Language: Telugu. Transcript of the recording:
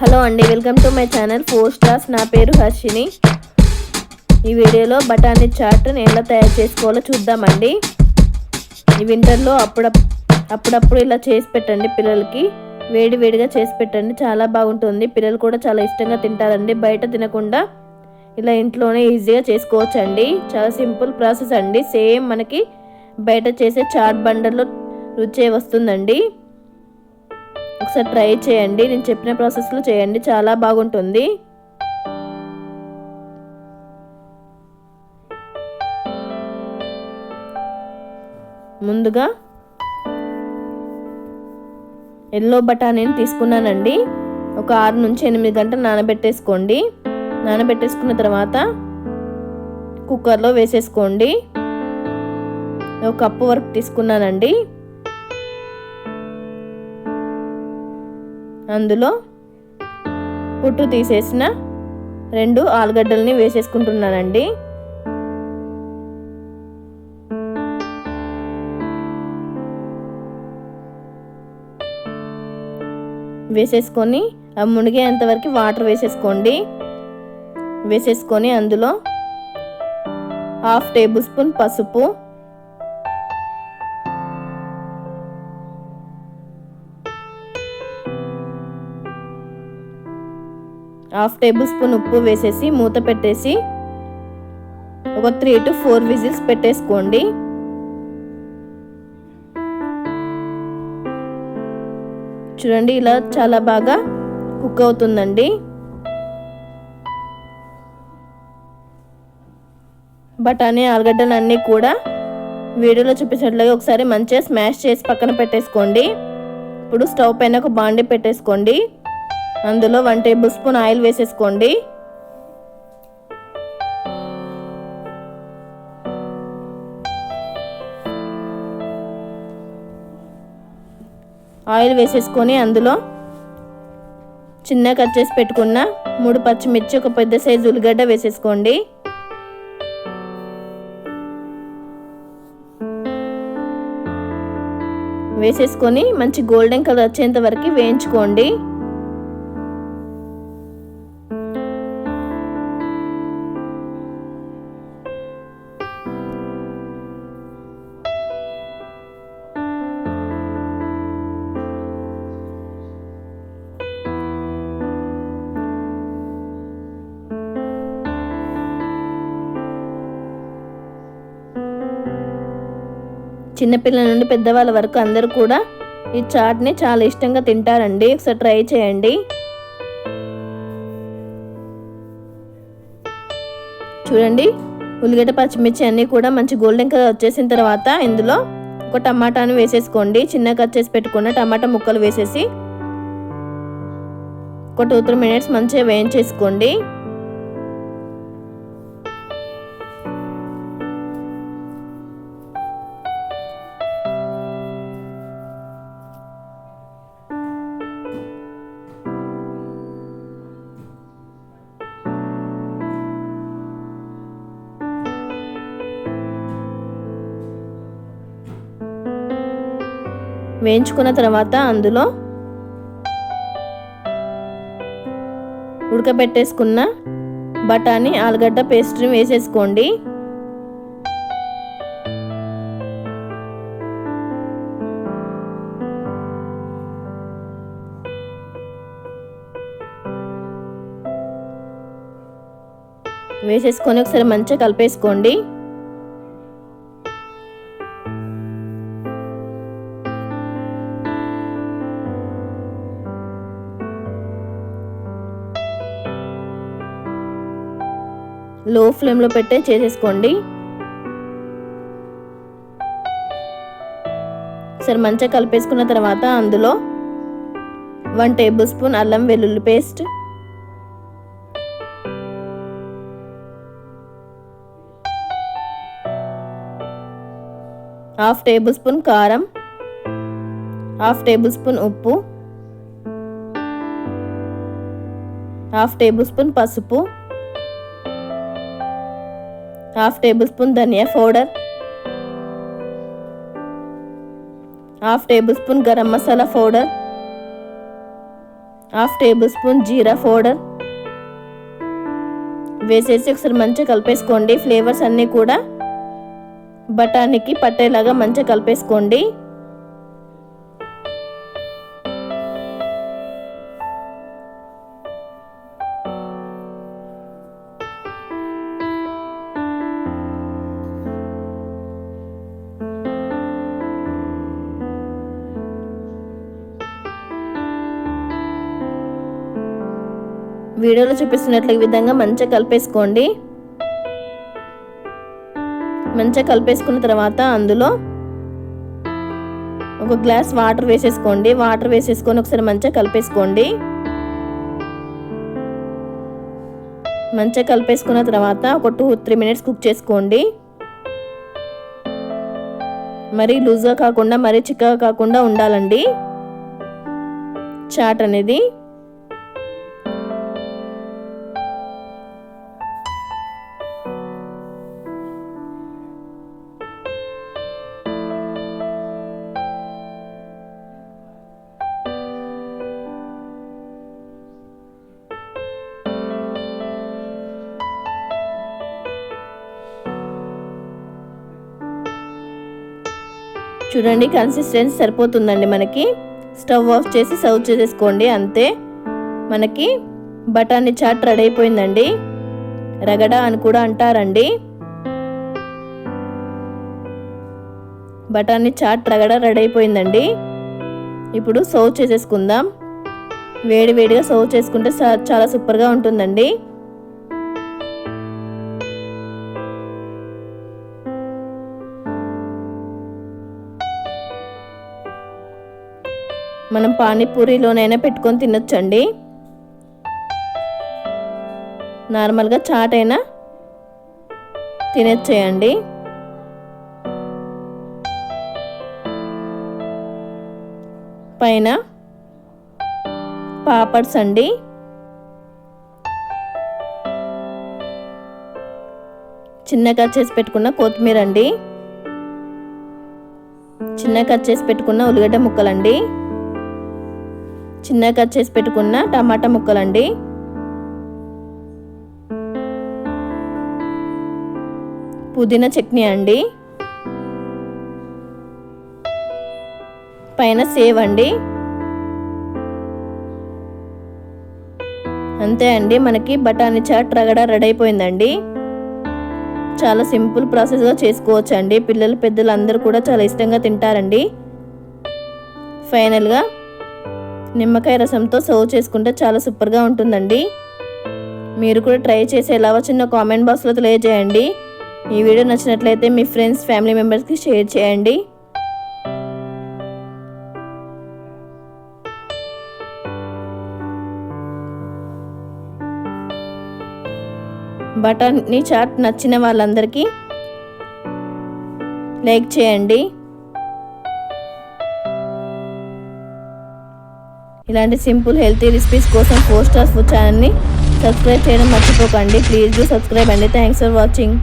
హలో అండి welcome to my channel four stars. నా పేరు హర్షిని. ఈ వీడియోలో బఠానీ చాట్ నేను ఎలా తయారు చేసుకోవాలో చూద్దామండి. ఈ వింటర్లో అప్పుడ అప్పుడప్పుడు ఇలా చేసి పెట్టండి పిల్లలకి. వేడి వేడిగా చేసి పెట్టండి చాలా బాగుంటుంది. పిల్లలు కూడా చాలా ఇష్టంగా తింటారండి బయట తినకుండా. ఇలా ఇంట్లోనే ఈజీగా చేసుకోవచ్చండి. చాలా సింపుల్ ప్రాసెస్ అండి. సేమ్ మనకి బయట చేసే చాట్ బండర్లో రుచే వస్తుందండి. ఒకసారి ట్రై చేయండి. నేను చెప్పిన ప్రాసెస్లో చేయండి. చాలా బాగుంటుంది. ముందుగా ఎల్లో బఠానీని తీసుకున్నానండి. ఒక ఆరు నుంచి ఎనిమిది గంటలు నానబెట్టేసుకోండి. నానబెట్టేసుకున్న తర్వాత కుక్కర్లో వేసేసుకోండి. ఒక కప్పు వరకు తీసుకున్నానండి. అందులో పుట్టు తీసేసిన రెండు ఆలుగడ్డల్ని వేసేసుకుంటున్నానండి. వేసేసుకొని ఆ మునిగేంత వరకు వాటర్ వేసేసుకోండి. వేసేసుకొని అందులో హాఫ్ టేబుల్ స్పూన్ పసుపు హాఫ్ టేబుల్ స్పూన్ ఉప్పు వేసేసి మూత పెట్టేసి ఒక త్రీ టు ఫోర్ విజిల్స్ పెట్టేసుకోండి. చూడండి ఇలా చాలా బాగా కుక్ అవుతుందండి. బఠానీ ఆలుగడ్డలు అన్నీ కూడా వీడియోలో చూపించినట్లుగా ఒకసారి మంచిగా స్మాష్ చేసి పక్కన పెట్టేసుకోండి. ఇప్పుడు స్టవ్ పైన ఒక బాండి పెట్టేసుకోండి. అందులో వన్ టేబుల్ స్పూన్ ఆయిల్ వేసేసుకోండి. ఆయిల్ వేసేసుకొని అందులో చిన్న కట్ చేసి పెట్టుకున్న మూడు పచ్చిమిర్చి ఒక పెద్ద సైజు ఉల్లిగడ్డ వేసేసుకోండి. వేసేసుకొని మంచి గోల్డెన్ కలర్ వచ్చేంత వరకు వేయించుకోండి. చిన్నపిల్లల నుండి పెద్దవాళ్ళ వరకు అందరూ కూడా ఈ చాట్ని చాలా ఇష్టంగా తింటారండి. ఒకసారి ట్రై చేయండి. చూడండి ఉల్లిగడ్డ పచ్చిమిర్చి అన్నీ కూడా మంచి గోల్డెన్ కలర్ వచ్చేసిన తర్వాత ఇందులో ఒక టమాటాను వేసేసుకోండి. చిన్న కట్ చేసి పెట్టుకున్న టమాటా ముక్కలు వేసేసి ఒక టూ త్రీ మినిట్స్ మంచిగా వేయించేసుకోండి. వేయించుకున్న తర్వాత అందులో ఉడకబెట్టేసుకున్న బఠానీ ఆలుగడ్డ పేస్ట్ని వేసేసుకోండి. వేసేసుకొని ఒకసారి మంచిగా కలిపేసుకోండి. లో ఫ్లేమ్లో పెట్టే చేసేసుకోండి. సరే మంచిగా కలిపేసుకున్న తర్వాత అందులో వన్ టేబుల్ స్పూన్ అల్లం వెల్లుల్లి పేస్ట్. హాఫ్ టేబుల్ స్పూన్ కారం. హాఫ్ టేబుల్ స్పూన్ ఉప్పు. హాఫ్ టేబుల్ స్పూన్ పసుపు. హాఫ్ టేబుల్ స్పూన్ ధనియా powder half tablespoon garam masala powder half tablespoon జీరా పౌడర్. వేసేసి ఒకసారి మంచిగా కలిపేసుకోండి. ఫ్లేవర్స్ అన్నీ కూడా బఠానీకి పట్టేలాగా మంచిగా కలిపేసుకోండి. వీడియోలో చూపిస్తున్నట్లు ఈ విధంగా మంచిగా కలిపేసుకోండి. మంచిగా కలిపేసుకున్న తర్వాత అందులో ఒక గ్లాస్ వాటర్ వేసేసుకోండి. వాటర్ వేసేసుకొని ఒకసారి మంచిగా కలిపేసుకోండి. మంచిగా కలిపేసుకున్న తర్వాత ఒక టూ త్రీ మినిట్స్ కుక్ చేసుకోండి. మరీ లూజ్గా కాకుండా మరీ చిక్కగా కాకుండా ఉండాలండి. చాట్ అనేది చూడండి కన్సిస్టెన్సీ సరిపోతుందండి మనకి. స్టవ్ ఆఫ్ చేసి సర్వ్ చేసేసుకోండి అంతే. మనకి బఠానీ చాట్ రెడీ అయిపోయిందండి. రగడ అని కూడా అంటారండి. బఠానీ చాట్ రగడ రెడీ అయిపోయిందండి. ఇప్పుడు సర్వ్ చేసేసుకుందాం. వేడి వేడిగా సర్వ్ చేసుకుంటే చాలా సూపర్గా ఉంటుందండి. మనం పానీపూరిలోనైనా పెట్టుకొని తినొచ్చండి. నార్మల్గా చాట్ అయినా తినొచ్చేయండి. పైన పాపడ్స్ అండి. చిన్నగా చేసి పెట్టుకున్న కొత్తిమీర అండి. చిన్నగా కట్ చేసి పెట్టుకున్న ఉల్లిగడ్డ ముక్కలండి. చిన్నగా కట్ చేసి పెట్టుకున్న టమాటా ముక్కలండి. పుదీనా చట్నీ అండి. పైన సేవ్ అండి. అంతే అండి మనకి బఠానీ చాట్ రగడ రెడీ అయిపోయిందండి. చాలా సింపుల్ ప్రాసెస్గా చేసుకోవచ్చు అండి పిల్లలు పెద్దలు అందరూ కూడా చాలా ఇష్టంగా తింటారండి. ఫైనల్గా నిమ్మకాయ రసంతో సర్వ్ చేసుకుంటే చాలా సూపర్గా ఉంటుందండి. మీరు కూడా ట్రై చేసి ఎలా వచ్చిందో కామెంట్ బాక్స్లో తెలియజేయండి. ఈ వీడియో నచ్చినట్లయితే మీ ఫ్రెండ్స్ ఫ్యామిలీ మెంబర్స్కి షేర్ చేయండి. బటర్ని చాట్ నచ్చిన వాళ్ళందరికీ లైక్ చేయండి. ఇలాంటి సింపుల్ హెల్తీ రెసిపీస్ కోసం ఫోర్ స్టార్స్ ఫుడ్ ఛానల్ని సబ్స్క్రైబ్ చేయడం మర్చిపోకండి. ప్లీజ్ డూ సబ్స్క్రైబ్ అండి. Thanks for watching.